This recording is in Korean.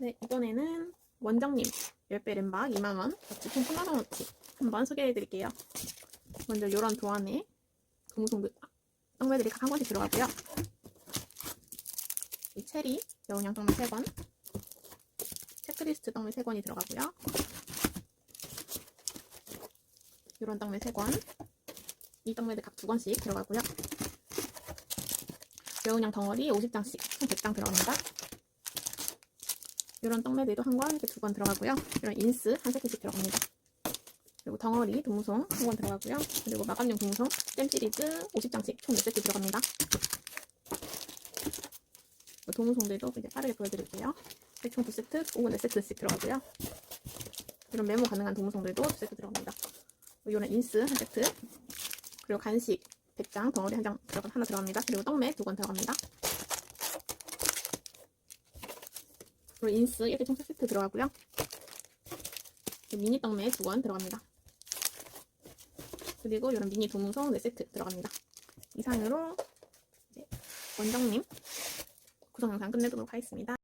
네, 이번에는 원장님 10배 램박 2만원, 총 3만원어치 한번 소개해드릴게요. 먼저 이런 도안에 아, 떡매들이 각 한 권씩 들어가고요. 이 체리, 여운양 떡매 3권, 체크리스트 떡매 3권이 들어가고요. 이런 떡매 3권, 이 떡매들 각 2권씩 들어가고요. 여운양 덩어리 50장씩 총 100장 들어갑니다. 이런 떡매들도 한 권, 이렇게 두 권 들어가고요. 이런 인스 한 세트씩 들어갑니다. 그리고 덩어리 동무송 한 권 들어가고요. 그리고 마감용 동무송 잼 시리즈 50장씩 총 4세트 들어갑니다. 동무송들도 이제 빠르게 보여드릴게요. 네, 총 2세트, 5분 4세트씩 들어가고요. 이런 메모 가능한 동무송들도 2세트 들어갑니다. 이런 인스 한 세트, 그리고 간식 100장 덩어리 한 장 들어가 하나 들어갑니다. 그리고 떡매 두권 들어갑니다. 그리고 인스 이렇게 총 3세트 들어가고요. 미니 떡매 두권 들어갑니다. 그리고 이런 미니 도무송 4세트 들어갑니다. 이상으로 원장님 구성 영상 끝내도록 하겠습니다.